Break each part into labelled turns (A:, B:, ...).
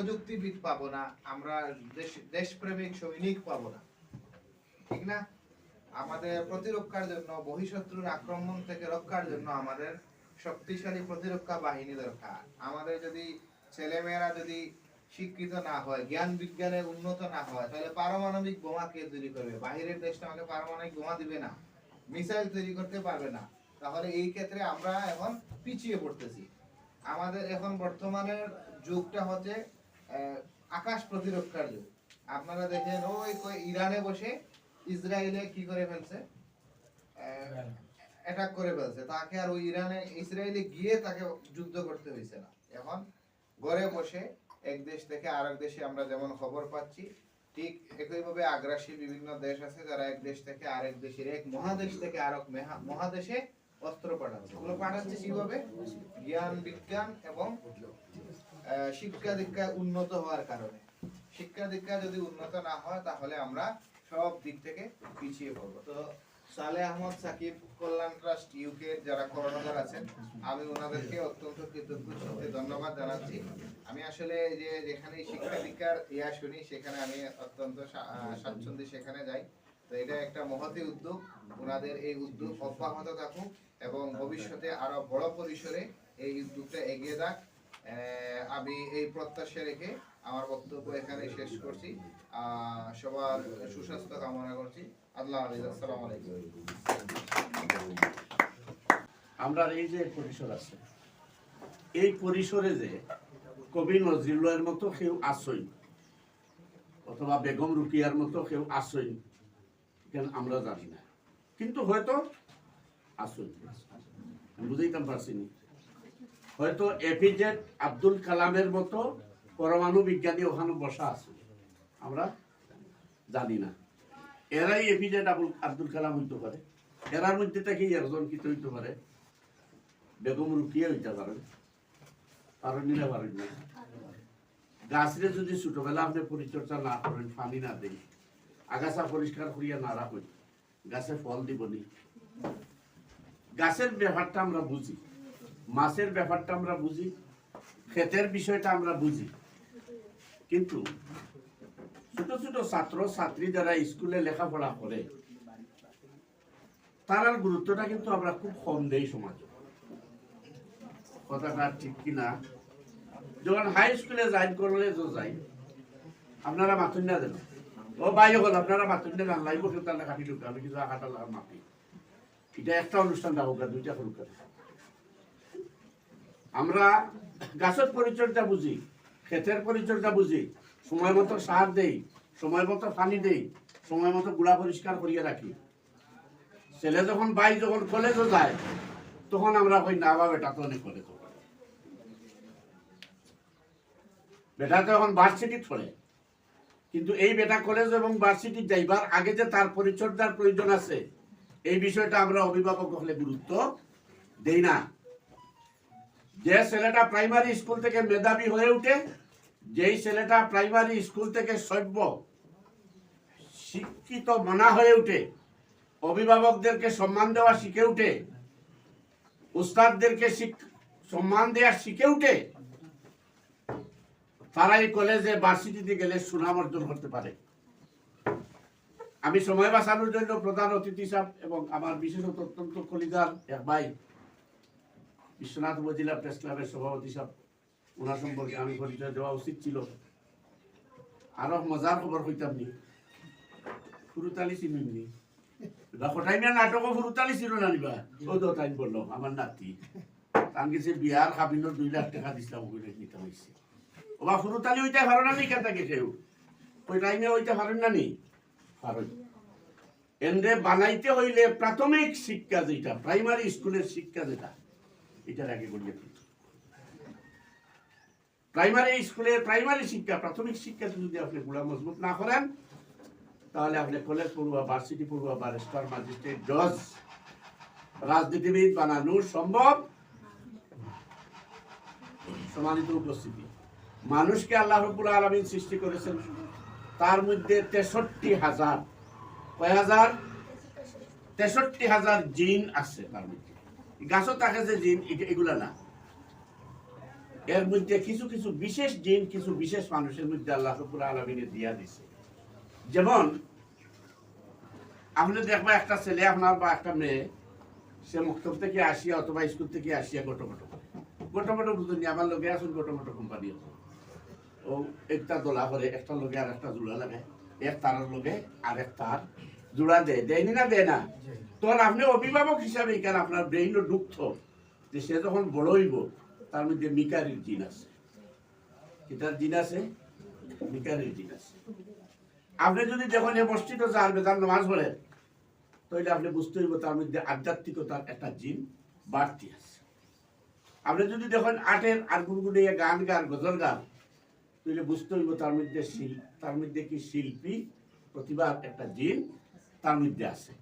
A: প্রযুক্তিবিদ পাবো না, আমরা দেশ, দেশপ্রেমিক সৈনিক পাবো না। ঠিক না? আমাদের প্রতিরক্ষার জন্য, বহিঃশত্রুর আক্রমণ থেকে রক্ষার জন্য আমাদের শক্তিশালী প্রতিরক্ষা বাহিনী দরকার। আমাদের যদি ছেলেমেয়েরা যদি শিক্ষিত না হয়, জ্ঞান বিজ্ঞানে উন্নত না হয়, তাহলে পারমাণবিক বোমা কে তৈরি করবে? বাহিরের দেশটা আমাকে পারমাণবিক বোমা দিবে না, মিসাইল তৈরি করতে পারবে না। তাহলে এই ক্ষেত্রে আমরা এখন পিছিয়ে পড়তেছি। আমাদের এখন বর্তমানের যুগটা হচ্ছে আকাশ প্রতিরক্ষার যুগ। আপনারা দেখেন, ওই ইরানে বসে ইসরায়েলে কি করে ফেলছে? অ্যাটাক করে ফেলছে। তাকে আর ওই ইরানে, ইসরায়েলে গিয়ে তাকে যুদ্ধ করতে হয়েছে না। এখন ঘরে বসে এক দেশ থেকে দেশে আমরা যেমন খবর পাচ্ছি, ঠিক একইভাবে আগ্রাসী বিভিন্ন দেশ আছে যারা এক দেশ থেকে আরেক দেশের এক মহাদেশ থেকে আরেক মেহা- মহাদেশে অস্ত্র পাঠাচ্ছে। ওগুলো পাঠাচ্ছে কীভাবে? জ্ঞান, বিজ্ঞান এবং শিক্ষা দীক্ষা উন্নত হওয়ার কারণে। শিক্ষা দীক্ষা যদি উন্নত না হয়, তাহলে আমরা সব দিক থেকে পিছিয়ে পড়ব। তো সালে আহমদ সাকিব কল্যাণ ট্রাস্ট ইউকে যারা কর্ণধার আছেন, আমি ওনাদেরকে অত্যন্ত কৃতজ্ঞ ধন্যবাদ জানাচ্ছি। আমি আসলে যে যেখানে শিক্ষা দীক্ষার ইয়া শুনি, সেখানে আমি অত্যন্ত স্বাচ্ছন্দ্যে সেখানে যাই। তো এটা একটা মহতি উদ্যোগ। ওনাদের এই উদ্যোগ অব্যাহত থাকুক এবং ভবিষ্যতে আরও বড় পরিসরে এই উদ্যোগটা এগিয়ে যাক। আমি এই প্রত্যাশা রেখে আমার বক্তব্য এখানে শেষ করছি। সবার সুস্বাস্থ্য কামনা করছি। আল্লাহ আসসালামু আলাইকুম।
B: আমরা এই যে পরিসর আছে, এই পরিসরে যে কবি নজরুলের মতো কেউ আসই অথবা বেগম রুকিয়ার মতো কেউ আসই কেন আমরা জানি না। কিন্তু হয়তো আসই বুঝাইতাম পারছি না। হয়তো এপিজেড আব্দুল কালামের মতো পরমাণু বিজ্ঞানী ওখানে বসা আছে। আমরা জানি না। এরাই এপিজেড আবুল, আব্দুল কালাম হইতে পারে। এরার মধ্যে থেকে একজন কি হইতে পারে। বেগম রুকিয়ে হইতে পারেন। পারেন না পারেন না। গাছরে যদি ছোটবেলা আপনি পরিচর্যা না করেন, পানি না দেন, আগাছা পরিষ্কার করিয়া না রাখেন, গাছে ফল দিবনি। গাছের ব্যাপারটা আমরা বুঝি। মাছের ব্যাপারটা আমরা বুঝি, ক্ষেতের বিষয়টা আমরা বুঝি। কিন্তু ছোট ছোট ছাত্র, ছাত্রী যারা স্কুলে লেখাপড়া করে, তার গুরুত্বটা কিন্তু আমরা খুব কম দেই সমাজে। কথাটা ঠিক কিনা যখন হাই স্কুলে করলে তো যাই। আপনারা মাতুন না দেন। ও ভাই হল আপনারা মাতুন না জান লাইব কিন্তু তাহলে কাটি ঢুকে আমি কিন্তু আঘাটা মাপি এটা একটা অনুষ্ঠান আর দুইটা আর। আমরা গাছের পরিচর্যা বুঝি, ক্ষেতের পরিচর্যা বুঝি, সময় মতো সার দেই, সময় মতো পানি দেই, সময় মতো গুড়া পরিষ্কার করিয়ে রাখি। ছেলে যখন, বাই যখন কলেজে যায়, তখন আমরা কই, না বা বেটা তো অনেক কলেজ বেটা তো এখন ভার্সিটি পড়ে কিন্তু এই বেটা কলেজ এবং ভার্সিটি যাইবার আগে যে তার পরিচর্যার প্রয়োজন আছে, এই বিষয়টা আমরা অভিভাবক হলে গুরুত্ব দেই না। যে ছেলেটা প্রাইমারি স্কুল থেকে মেধাবী হয়ে উঠে, যেই ছেলেটা প্রাইমারি স্কুল থেকে সভ্য, শিক্ষিত মানা হয়ে উঠে, অভিভাবকদেরকে সম্মান দেওয়া শিখে উঠে, উস্তাদদেরকে সম্মান দেওয়া শিখে উঠে তারাই কলেজে ভার্সিটিতে গেলে সুনাম অর্জন করতে পারে। আমি সময় বাঁচানোর জন্য প্রধান অতিথি সাহেব এবং আমার বিশেষত অত্যন্ত কলিদার এক ভাই বিশ্বনাথ উপজেলা প্রেস ক্লাবের সভাপতি সাহেব, ওনার সম্পর্কে আমি পরিচয় দেওয়া উচিত ছিল। আরও মজার খবর হইতাম নি। ফুরুতালি চিনুননি বা কঠাইমিয়া নাটকও ফুরুতালি ছিল না ও তো তাই বলল, আমার নাতি। তান গেছে বিয়ার খাবিনোর দুই লাখ টাকা দিছিলাম, ওগুলো নিতে হয়েছে ওবা ফুরুতালি হইতে পারো না নি কেতাকে কেউ? ওই টাইমে হইতে পারেন না নি? পারেন। এন্ডে বানাইতে হইলে প্রাথমিক শিক্ষা যেটা, প্রাইমারি স্কুলের শিক্ষা যেটা এটার আগে দিত প্রাইমারি স্কুলের প্রাইমারি শিক্ষা, প্রাথমিক শিক্ষাতে যদি আপনি মজবুত না করেন, তাহলে আপনি কলেজ পড়ুয়া, ভার্সিটি পড়ুয়া ম্যাজিস্ট্রেট, জজ, রাজনীতিবিদ বানানো সম্ভব সমানিত উপস্থিতি। মানুষকে আল্লাহ রব্বুল আলমিন সৃষ্টি করেছেন, তার মধ্যে তেষট্টি হাজার, কয় হাজার? তেষট্টি হাজার জিন আছে তার মধ্যে। গাছও থাকে যে জিন এগুলা না। এর মধ্যে কিছু কিছু বিশেষ জিন, কিছু বিশেষ মানুষের মধ্যে আল্লাহ রব্বুল আলমিনে দিয়া দিছে। যেমন, আপনি দেখবা একটা ছেলে আপনার বা একটা মেয়ে, সে মুক্তব থেকে আসিয়া অথবা স্কুল থেকে আসিয়া গোটো গোটো গোটো গোটো বুঝুন আমার লগে আসুন গোটো গোটো কোম্পানি ও একটা দোলা করে, একটা লোকে আর একটা জোড়া লাগে এক তারের লোকে আর এক তার জোড়া দেয় দেয়নি না দেয় না? তখন আপনি অভিভাবক হিসাবে এখানে আপনার ব্রেইনও ঢুকত যে সে যখন বড় হইব, তার মধ্যে মিকারির জিন আছে। কিতার জিন আছে? মিকারির জিন আছে। আপনি যদি যখন এ মসজিদে যান বেদান নামাজ পড়েন তাহলে আপনি বুঝতে হইব তার মধ্যে আধ্যাত্মিকতার একটা জিন বাড়তি আছে। আপনি যদি দেখেন আটের আর গুনগুনিয়ে গান গান, গজল গান তাহলে বুঝতে হইব তার মধ্যে শিল তার মধ্যে কি শিল্পী প্রতিভার একটা জিন তার মধ্যে আছে।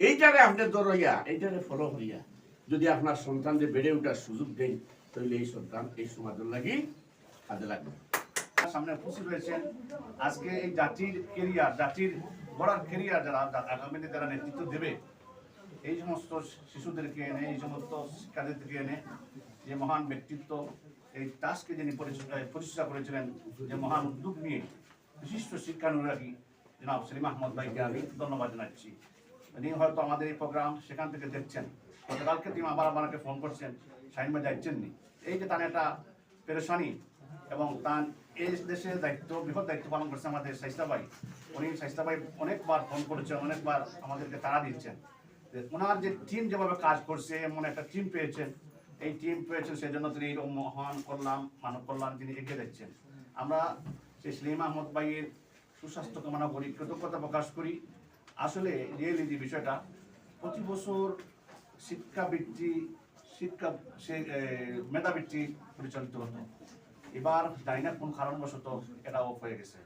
B: এইটারে আপনি দরইয়া এইটারে ফলো হইয়া যদি আপনার সন্তানদের বেড়ে ওঠার সুযোগ দেন তাহলে এই সন্তান এই সমাজের লাগি কাজে লাগবে।
C: সামনে উপস্থিত রয়েছেন আজকে এই জাতির কেরিয়ার জাতির গড়ার কেরিয়ার যারা আগামী দিনে যারা নেতৃত্ব দেবে এই সমস্ত শিশুদেরকে এনে এই সমস্ত শিক্ষার্থীদেরকে এনে যে মহান ব্যক্তিত্ব এই টাস্কে যিনি পরিচ- এ, প্রতিষ্ঠা করেছিলেন যে মহান উদ্যোগ নিয়ে বিশিষ্ট শিক্ষানুরাগী জনাব সেলিম আহমদ ভাইকে আমি ধন্যবাদ জানাচ্ছি। তিনি হয়তো আমাদের এই প্রোগ্রাম সেখান থেকে দেখছেন। গতকালকে তিনি আবার আমাকে ফোন করছেন শাহিন ভাই যাচ্ছেননি। এই যে তার একটা পেরেশানি এবং তার এই দেশে দায়িত্ব, বৃহৎ দায়িত্ব পালন করছে আমাদের শাইস্তা ভাই। উনি শাইস্তা ভাই অনেকবার ফোন করেছেন অনেকবার আমাদেরকে তাড়া দিচ্ছেন। যে ওনার যে টিম যেভাবে কাজ করছে, এমন একটা টিম পেয়েছেন। এই টিম পেয়েছেন, সেজন্য তিনি মহান করলাম মানব কল্যাণ তিনি এগিয়ে যাচ্ছেন। আমরা সেই সলিম আহমদ ভাইয়ের সুস্বাস্থ্য কামনা করি, কৃতজ্ঞতা প্রকাশ করি। আসলে রিয়েলি যে বিষয়টা, প্রতি বছর শিক্ষাবৃত্তি, শিক্ষা, সে মেধাবৃত্তি পরিচালিত হতো। এবার জানি না কোন কারণবশত এটা অফ হয়ে গেছে।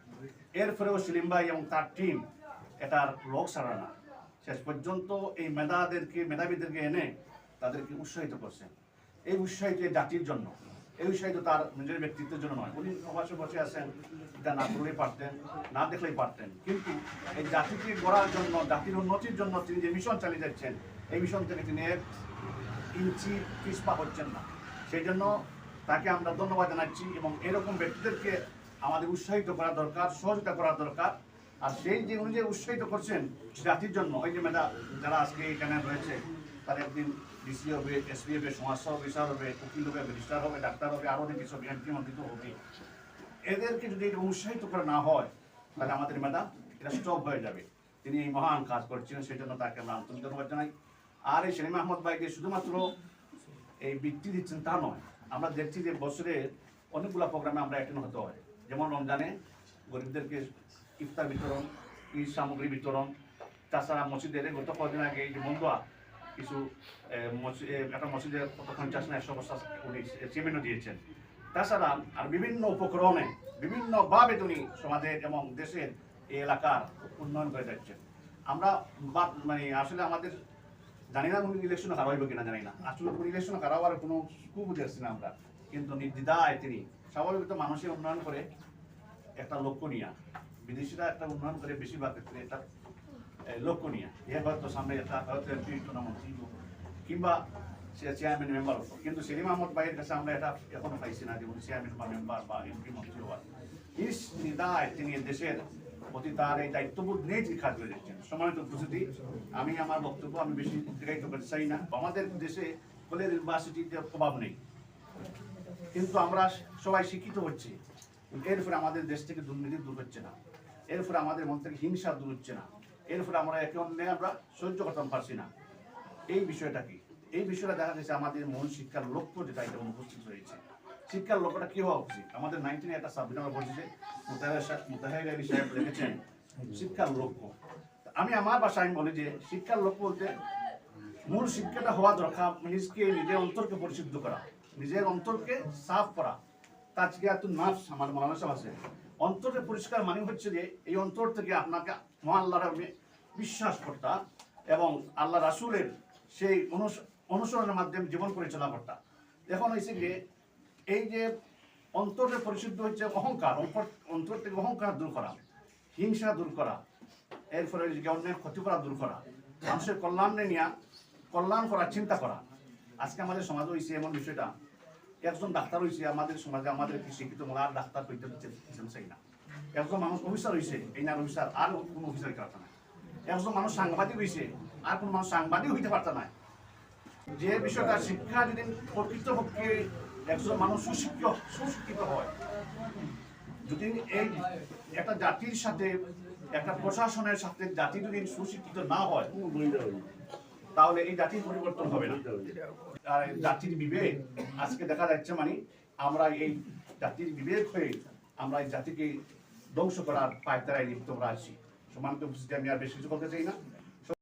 C: এর ফলেও সেলিম ভাই এবং তার টিম এটার লোক সারা না। শেষ পর্যন্ত এই মেধাদেরকে, মেধাবীদেরকে এনে তাদেরকে উৎসাহিত করছেন এই উৎসাহিত জাতির জন্য। এই উৎসাহিত তার নিজের ব্যক্তিত্বের জন্য নয়। উনি প্রবাসে বসে আছেন, এটা না করলেই পারতেন, না দেখলেই পারতেন। কিন্তু এই জাতিকে গড়ার জন্য, জাতির উন্নতির জন্য তিনি যে মিশন চালিয়ে যাচ্ছেন, এই মিশন থেকে তিনি এক ইঞ্চি পিছপা হচ্ছেন না। সেই জন্য তাকে আমরা ধন্যবাদ জানাচ্ছি এবং এরকম ব্যক্তিদেরকে আমাদের উৎসাহিত করা দরকার, সহযোগিতা করা দরকার। আর সেই যে উনি যে উৎসাহিত করছেন জাতির জন্য, ওই যে মেধা যারা আজকে এখানে রয়েছে তার একদিন ডিসি হবে এসপি হবে সমাজসেবা অফিসার হবে, উকিল হবে রেজিস্ট্রার হবে, ডাক্তার হবে, আরও অনেক কিছু এমপি মন্ত্রিত হবে। এদেরকে যদি উৎসাহিত করা না হয়, তাহলে আমাদের মেধা এটা স্টপ হয়ে যাবে। তিনি এই মহান কাজ করছেন সেই জন্য তাকে আমরা আন্তরিক ধন্যবাদ জানাই। আর এই সেলিম আহমদ ভাইকে শুধুমাত্র এই বৃত্তি দিচ্ছেন তা নয়, আমরা দেখছি যে বছরে অনেকগুলো প্রোগ্রামে আমরা অ্যাটেন্ড হতে হয়। যেমন রমজানে গরিবদেরকে ইফতার বিতরণ, ঈদ সামগ্রী বিতরণ, তাছাড়া মসজিদের গত কদিন আগে এই যে বন্ধুয়া কিছু একটা মসজিদের কত পঞ্চাশ না একশো উনি সিমেন্টও দিয়েছেন। তাছাড়া আর বিভিন্ন উপক্রমে বিভিন্নভাবে তিনি সমাজের এবং দেশের এই এলাকার উন্নয়ন করে যাচ্ছেন আমরা মানে আসলে আমাদের জানি না উনি ইলেকশন হারাইব কিনা জানি না। আসলে উনি ইলেকশন হারাবার কোনো স্কুপ দেখছি না আমরা। কিন্তু নির্দ্বিধায় তিনি স্বাভাবিক তো মানুষের উন্নয়ন করে একটা লক্ষ্য নিয়ে, বিদেশিরা একটা উন্নয়ন করে বেশিরভাগ ক্ষেত্রে এটা এ, লক্ষ্য নিয়ে এ হয়তো সামনে কিংবা সে চেয়ারম্যান মেম্বার হতো কিন্তু সেলিম আহমদ কাছে আমরা এটা এখনও পাইছি না যে উনি চেয়ারম্যান বা মেম্বার বা এমপি মন্ত্রী হওয়ার নিজ নিদায় তিনি দেশের প্রতি তার এই দায়িত্ববোধ কাজ করে যাচ্ছেন আমি আমার বক্তব্য আমি বেশি দীর্ঘায়িত করতে চাই না আমাদের দেশে কলেজ ইউনিভার্সিটিতে অভাব নেই কিন্তু আমরা সবাই শিক্ষিত হচ্ছি এর ফলে আমাদের দেশ থেকে দুর্নীতি দূর হচ্ছে না এর ফলে আমাদের মন থেকে হিংসা দূর হচ্ছে না এর ফলে আমরা একে অন্যে আমরা সহ্য করতে পারছি না। এই বিষয়টা কি? এই বিষয়টা দেখা গেছে আমাদের মূল শিক্ষার লক্ষ্য যেটা এটা উপস্থিত রয়েছে। শিক্ষার লক্ষ্যটা কি হওয়া উচিত? আমাদের নাইনটিনে একটা সাবজেক্ট আমরা বলছি মুতাহির আলী সাহেব লিখেছেন, শিক্ষার লক্ষ্য। আমি আমার ভাষায় আমি বলি যে, শিক্ষার লক্ষ্য বলতে মূল শিক্ষাটা হওয়া দরকার, নিজকে নিজের অন্তরকে পরিশুদ্ধ করা, নিজের অন্তরকে সাফ করা। তাজকে এত নাফস, আমার মৌলানা সাহেব আছে। অন্তরের পরিষ্কার মানে হচ্ছে যে, এই অন্তর থেকে আপনাকে মহান আল্লাহর আপনি বিশ্বাস করতা এবং আল্লাহ রাসূলের সেই অনুস- অনুসরণের মাধ্যমে জীবন পরিচালনা করতা। এখন হয়েছে যে এই যে অন্তরের পরিশুদ্ধ হচ্ছে অহংকার, অন্তর- অন্তর থেকে অহংকার দূর করা, হিংসা দূর করা এর ফলে অন্যের ক্ষতি করা দূর করা, মানুষের কল্যাণ নিয়ে, কল্যাণ করার চিন্তা করা। আজকে আমাদের সমাজে হয়েছে এমন বিষয়টা, একজন ডাক্তার হয়েছে আমাদের সমাজে, আমাদের শিক্ষিত মনে আর ডাক্তার করতে চাই না একজন মানুষ অফিসার হয়েছে এই না অফিসার, আর কোনো অফিসার করতে না একজন মানুষ সাংবাদিক হয়েছে আর কোনো মানুষ সাংবাদিক হইতে পারত না। যে বিষয়টা শিক্ষা যদি প্রকৃতপক্ষে একজন মানুষ সুশিক্ষিত সুশিক্ষিত হয়, যদি এই একটা জাতির সাথে, একটা প্রশাসনের সাথে জাতি যদি সুশিক্ষিত না হয়, তাহলে এই জাতির পরিবর্তন হবে না। আর জাতির বিবেক, আজকে দেখা যাচ্ছে মানে আমরা এই জাতির বিবেক হয়ে আমরা এই জাতিকে ধ্বংস করার পায়তারায় লিপ্ত আমরা আছি। সমান্ত উপস্থিতি আমি আর বেশি কিছু বলতে চাই না।